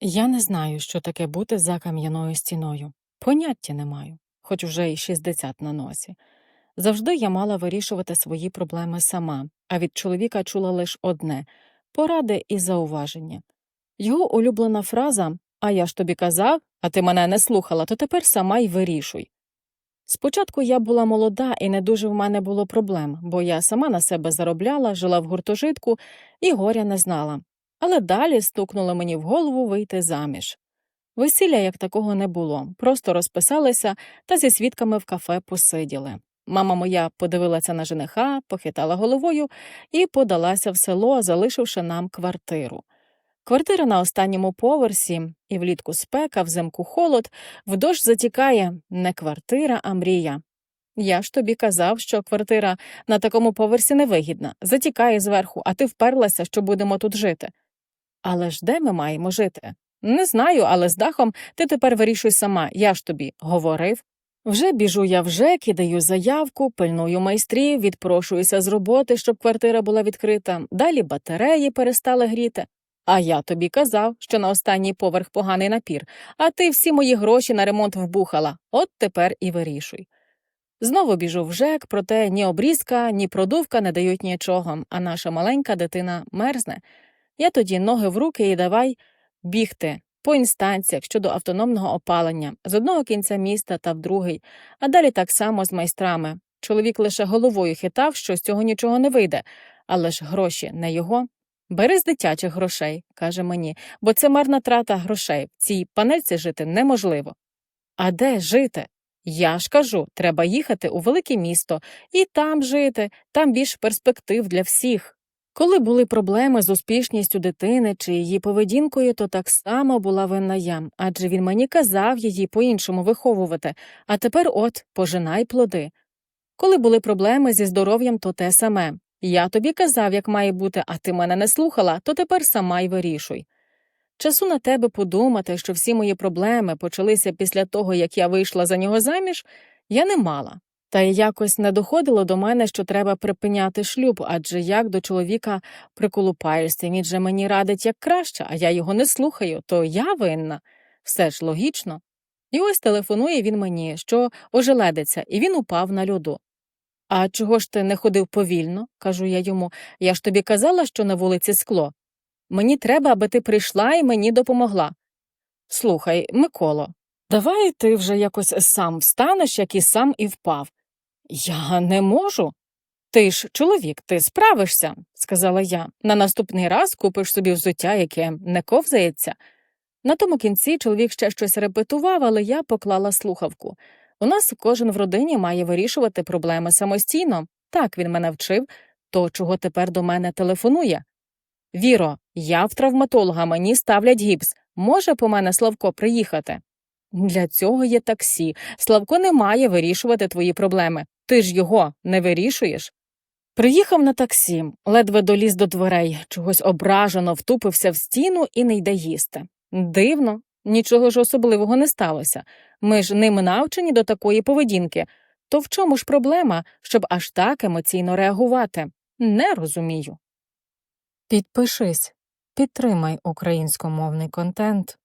Я не знаю, що таке бути за кам'яною стіною. Поняття не маю, хоч уже й 60 на носі. Завжди я мала вирішувати свої проблеми сама, а від чоловіка чула лише одне поради і зауваження. Його улюблена фраза А я ж тобі казав, а ти мене не слухала, то тепер сама й вирішуй. Спочатку я була молода і не дуже в мене було проблем, бо я сама на себе заробляла, жила в гуртожитку і горя не знала. Але далі стукнуло мені в голову вийти заміж. Весілля як такого не було, просто розписалися та зі свідками в кафе посиділи. Мама моя подивилася на жениха, похитала головою і подалася в село, залишивши нам квартиру. Квартира на останньому поверсі, і влітку спека, взимку холод, в дощ затікає не квартира, а мрія. Я ж тобі казав, що квартира на такому поверсі невигідна, затікає зверху, а ти вперлася, що будемо тут жити. Але ж де ми маємо жити? Не знаю, але з дахом ти тепер вирішуй сама, я ж тобі говорив. Вже біжу я вже, кидаю заявку, пильную майстрів, відпрошуюся з роботи, щоб квартира була відкрита, далі батареї перестали гріти. А я тобі казав, що на останній поверх поганий напір, а ти всі мої гроші на ремонт вбухала, от тепер і вирішуй. Знову біжу в ЖЕК, проте ні обрізка, ні продувка не дають нічого, а наша маленька дитина мерзне. Я тоді ноги в руки і давай бігти по інстанціях щодо автономного опалення з одного кінця міста та в другий, а далі так само з майстрами. Чоловік лише головою хитав, що з цього нічого не вийде, але ж гроші не його. Бери з дитячих грошей, каже мені, бо це марна трата грошей. В цій панельці жити неможливо. А де жити? Я ж кажу, треба їхати у велике місто і там жити, там більш перспектив для всіх. Коли були проблеми з успішністю дитини чи її поведінкою, то так само була винна я, адже він мені казав її по-іншому виховувати, а тепер от пожинай плоди. Коли були проблеми зі здоров'ям, то те саме. Я тобі казав, як має бути, а ти мене не слухала, то тепер сама й вирішуй. Часу на тебе подумати, що всі мої проблеми почалися після того, як я вийшла за нього заміж, я не мала. Та й якось не доходило до мене, що треба припиняти шлюб, адже як до чоловіка приколупаєшся, він же мені радить як краще, а я його не слухаю, то я винна. Все ж логічно. І ось телефонує він мені, що ожеледиться, і він упав на льоду. А чого ж ти не ходив повільно? кажу я йому. Я ж тобі казала, що на вулиці скло. Мені треба, аби ти прийшла і мені допомогла. Слухай, Миколо, давай ти вже якось сам встанеш, як і сам і впав. Я не можу. Ти ж чоловік, ти справишся, сказала я. На наступний раз купиш собі взуття, яке не ковзається. На тому кінці чоловік ще щось репетував, але я поклала слухавку. У нас кожен в родині має вирішувати проблеми самостійно. Так він мене вчив, то чого тепер до мене телефонує. Віро, я в травматолога, мені ставлять гіпс. Може по мене Славко приїхати? Для цього є таксі. Славко не має вирішувати твої проблеми. Ти ж його не вирішуєш. Приїхав на таксі, ледве доліз до дверей, чогось ображено втупився в стіну і не йде їсти. Дивно, нічого ж особливого не сталося. Ми ж ним навчені до такої поведінки. То в чому ж проблема, щоб аж так емоційно реагувати? Не розумію. Підпишись, підтримай українськомовний контент.